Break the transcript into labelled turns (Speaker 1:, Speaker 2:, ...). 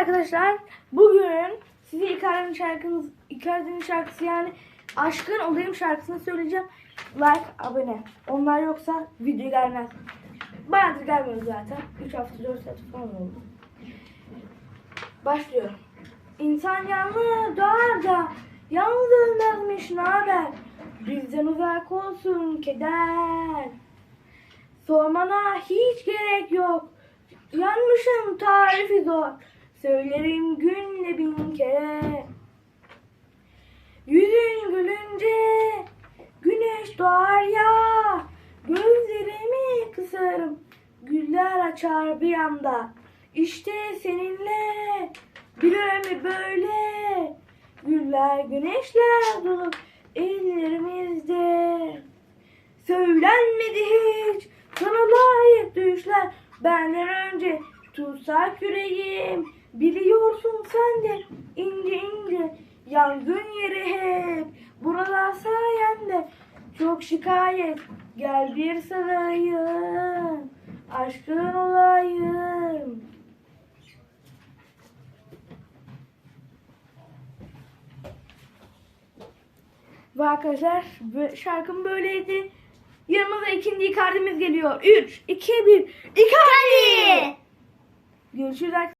Speaker 1: arkadaşlar. Bugün size Icardi'nin şarkınız, Icardi'nin şarkısı yani Aşkın Olayım şarkısını söyleyeceğim. Like, abone. Onlar yoksa video gelmez. Bayağıdır gelmiyor zaten. 3 hafta 4 hafta falan oldu. Başlıyorum. İnsan yalnız doğar da yalnız ölmezmiş naber. Bizden uzak olsun keder. Sormana hiç gerek yok. Yanmışım tarifi zor. Söylerim günde bin kere. Yüzün gülünce güneş doğar ya. Gözlerimi kısarım. Güller açar bir anda. İşte seninle bir ömür böyle. Güller güneşler dolu ellerimizde. Söylenmedi hiç sana layık düşler benden önce tutsak yüreğim biliyorsun sen de ince ince yangın yeri hep buralar sayende çok şikayet gel bir sarayım aşkın olayım Ve arkadaşlar şarkım böyleydi. Yanımıza ikinci Icardi'miz geliyor. 3, 2, 1. Icardi! Görüşürüz arkadaşlar.